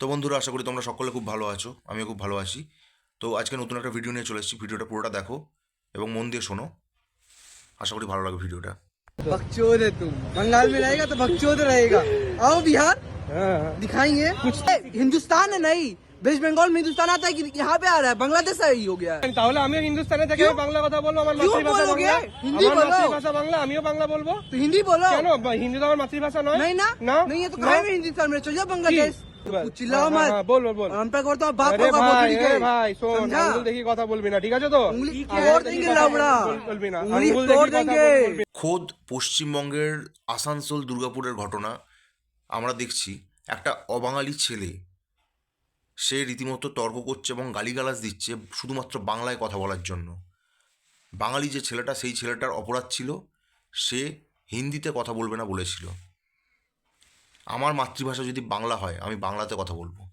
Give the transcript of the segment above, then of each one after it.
তো বন্ধুরা আশা করি তোমরা সকলে খুব ভালো আছো আমিও খুব ভালো আছি তো আজকে নতুন একটা ভিডিও নিয়ে চলে এসেছি ভিডিওটা পুরোটা দেখো এবং মন দিয়ে শোনো আশা করি ভালো লাগবে ভিডিওটা बकचोद है तुम बंगाल में रहेगा तो बकचोद रहेगा आओ बिहार दिखाएंगे कुछ हिंदुस्तान है नहीं वेस्ट बंगाल में हिंदुस्तान आता है कि यहाँ पे आ रहा है बांग्लादेश ही हो गया है তাহলে আমিও হিন্দুস্তানে থেকে क्यों? বাংলা কথা বলবো আমার क्यों মাতৃভাষা बोलोगे? বাংলা हिंदी আমার बोलो। মাতৃভাষা বাংলা আমিও বাংলা বলবো तो हिंदी बोलो কেন বা- হিন্দি তো আমার মাতৃভাষা নয় नहीं ना না नहीं है तो না। कहीं में हिंदुस्तान में चल जाओ बांग्लादेश तो कुछ चिल्लाओ হ্যাঁ, হ্যাঁ, मत বল বল বল और हम पे करता हूँ बाप আরে का ভাই भोसड़ी এ के ভাই শোন समझा? আঙ্গুল দেখি কথা বলবি না ঠিক আছে তো उंगली আঙ্গুল तोड़ দেখি देंगे কথা लावड़ा বল- বলবি না उंगली আঙ্গুল দেখি तोड़ কথা देंगे বলবি খোদ পশ্চিমবঙ্গের আসানসোল দুর্গাপুরের ঘটনা আমরা দেখছি একটা অবাঙালি ছেলে সে রীতিমতো তর্ক করছে এবং গালিগালাজ দিচ্ছে শুধুমাত্র বাংলায় কথা বলার জন্য। বাঙালি যে ছেলেটা, সেই ছেলেটার অপরাধ ছিল, সে হিন্দিতে কথা বলবে না বলেছিল। আমার মাতৃভাষা যদি বাংলা হয়, আমি বাংলাতে কথা বলব।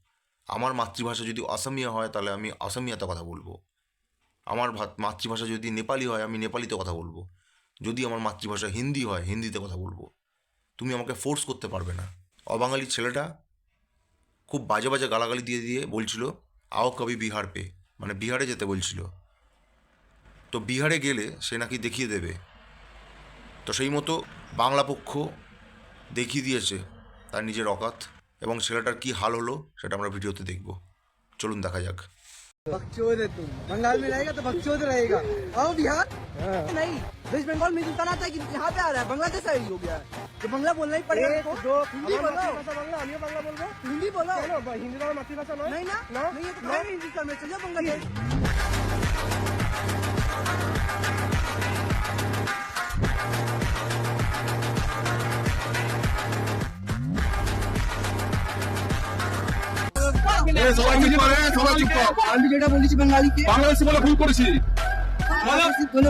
আমার মাতৃভাষা যদি অসমিয়া হয়, তাহলে আমি অসমিয়াতে কথা বলব। আমার মাতৃভাষা যদি নেপালি হয়, আমি নেপালিতে কথা বলব। যদি আমার মাতৃভাষা হিন্দি হয়, হিন্দিতে কথা বলব। তুমি আমাকে ফোর্স করতে পারবে না। অবাঙালি ছেলেটা খুব বাজে বাজে গালাগালি দিয়ে দিয়ে বলছিল, আও কবি বিহার পে? মানে বিহারে যেতে বলছিল। তো বিহারে গেলে সে নাকি দেখিয়ে দেবে। তো সেই মতো বাংলা পক্ষ দেখিয়ে দিয়েছে তার নিজের অকাত এবং ছেলেটার কি হাল হলো সেটা আমরা ভিডিওতে দেখব। চলুন দেখা যাক। बक्चोद है तुम। बंगाल में रहेगा तो बक्चोद रहेगा। आओ बिहार। नहीं वेस्ट बंगाल में सुल्तान आता है कि यहाँ पे आ रहा है। बांग्लादेश हो गया है। तो बंगला बोलना ही पड़ेगा हिंदी बोलो। आमियो बांग्ला हिंदी बोलो। हिंदी वाला मातृभाषा नहीं ना? नहीं ये तो में चलो बांग्लादेश সবাই মিলে পারে সবাই চুপ কর। আমি যেটা বলেছি বাঙালিকে বাংলাদেশি বলে ভুল করেছি। বাংলাদেশি বলে।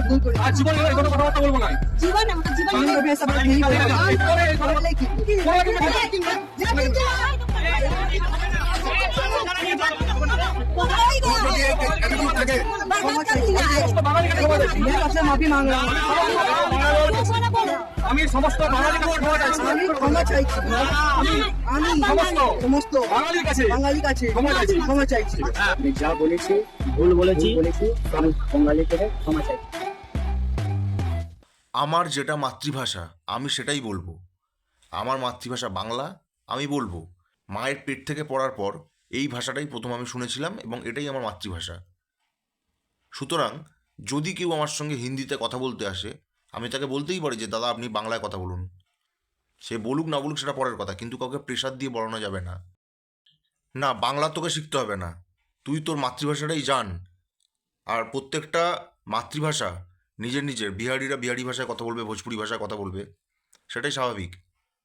আমি সমস্ত বাঙালির কাছে আমি ক্ষমা চাইছি। আমি সমস্ত সমস্ত বাঙালির কাছে বাঙালির কাছে ক্ষমা চাইছি। ক্ষমা চাইছি। হ্যাঁ। যা বলেছি ভুল বলেছি বলেছি আমি বাঙালির কাছে ক্ষমা চাইছি আমার যেটা মাতৃভাষা আমি সেটাই বলব। আমার মাতৃভাষা বাংলা আমি বলব। মায়ের পেট থেকে পড়ার পর এই ভাষাটাই প্রথম আমি শুনেছিলাম এবং এটাই আমার মাতৃভাষা। সুতরাং যদি কেউ আমার সঙ্গে হিন্দিতে কথা বলতে আসে আমি তাকে বলতেই পারি যে, দাদা, আপনি বাংলায় কথা বলুন। সে বলুক না বলুক সেটা পরের কথা, কিন্তু কাউকে প্রেশার দিয়ে বলানো যাবে না। না, বাংলা তোকে শিখতে হবে না। তুই তোর মাতৃভাষাটাই জান। আর প্রত্যেকটা মাতৃভাষা, নিজের নিজের, বিহারিরা বিহারি ভাষায় কথা বলবে, ভোজপুরি ভাষায় কথা বলবে, সেটাই স্বাভাবিক।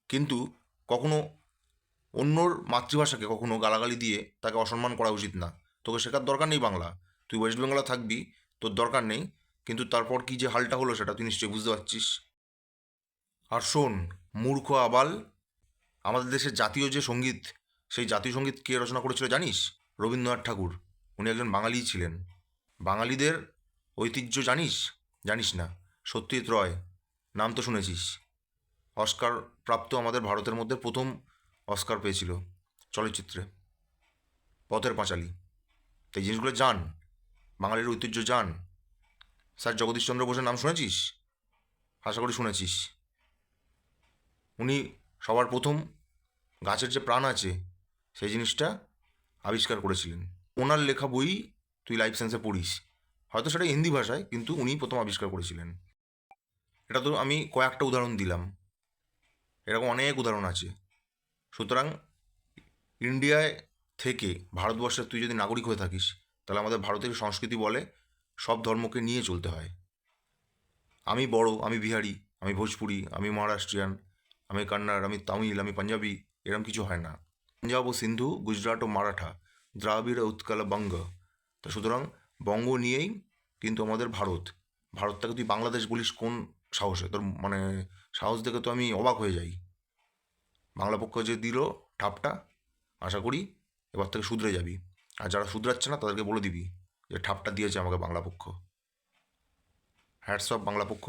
কিন্তু কখনো অন্যর মাতৃভাষাকে কখনো গালাগালি দিয়ে তাকে অসম্মান করা উচিত না। তোকে শেখার দরকার নেই বাংলা। তুই ওয়েস্ট বেঙ্গলে থাকবি, তোর দরকার নেই। কিন্তু তারপর কি যে হালটা হলো সেটা তুই নিশ্চয়ই বুঝতে পারছিস। আর শোন, মূর্খ আবাল, আমাদের দেশের জাতীয় যে সংগীত, সেই জাতীয় সংগীত কে রচনা করেছিল জানিস? রবীন্দ্রনাথ ঠাকুর। উনি একজন বাঙালিই ছিলেন। বাঙালিদের ঐতিহ্য জানিস? জানিস না। সত্যজিৎ রয়, নাম তো শুনেছিস। অস্কার প্রাপ্ত আমাদের ভারতের মধ্যে প্রথম অস্কার পেয়েছিল চলচ্চিত্রে। পথের পাঁচালী। তো এই জিনিসগুলো জান। বাঙালির ঐতিহ্য জান। স্যার জগদীশচন্দ্র বোসের নাম শুনেছিস? আশা করি শুনেছিস। উনি সবার প্রথম গাছের যে প্রাণ আছে, সেই জিনিসটা আবিষ্কার করেছিলেন। ওনার লেখা বই তুই লাইফ সায়েন্সে পড়িস। হয়তো সেটা হিন্দি ভাষায়, কিন্তু উনি প্রথম আবিষ্কার করেছিলেন। এটা তো আমি কয়েকটা উদাহরণ দিলাম। এরকম অনেক উদাহরণ আছে। সুতরাং ইন্ডিয়ায় থেকে ভারতবর্ষের তুই যদি নাগরিক হয়ে থাকিস, তাহলে আমাদের ভারতের সংস্কৃতি বলে সব ধর্মকে নিয়ে চলতে হয়। আমি বড়, আমি বিহারি, আমি ভোজপুরি, আমি মহারাষ্ট্রিয়ান, আমি কন্নড়, আমি তামিল, আমি পাঞ্জাবি এরকম কিছু হয় না। পাঞ্জাব ও সিন্ধু, গুজরাট ও মারাঠা, দ্রাবিড় উৎকল বঙ্গ। তো সুতরাং বঙ্গ নিয়েই কিন্তু আমাদের ভারত। ভারতটাকে তুই বাংলাদেশ বলিস কোন সাহসে? তোর মানে সাহস দেখে তো আমি অবাক হয়ে যাই। বাংলা পক্ষ যে দিল ঠাপটা, আশা করি এবার থেকে শুধরে যাবি। আর যারা শুধরাচ্ছে না, তাদেরকে বলে দিবি। যে ঠাপটা দিয়েছে আমাকে বাংলা পক্ষ। হ্যাটস অফ বাংলা পক্ষ।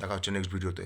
দেখা হচ্ছে নেক্সট ভিডিওতে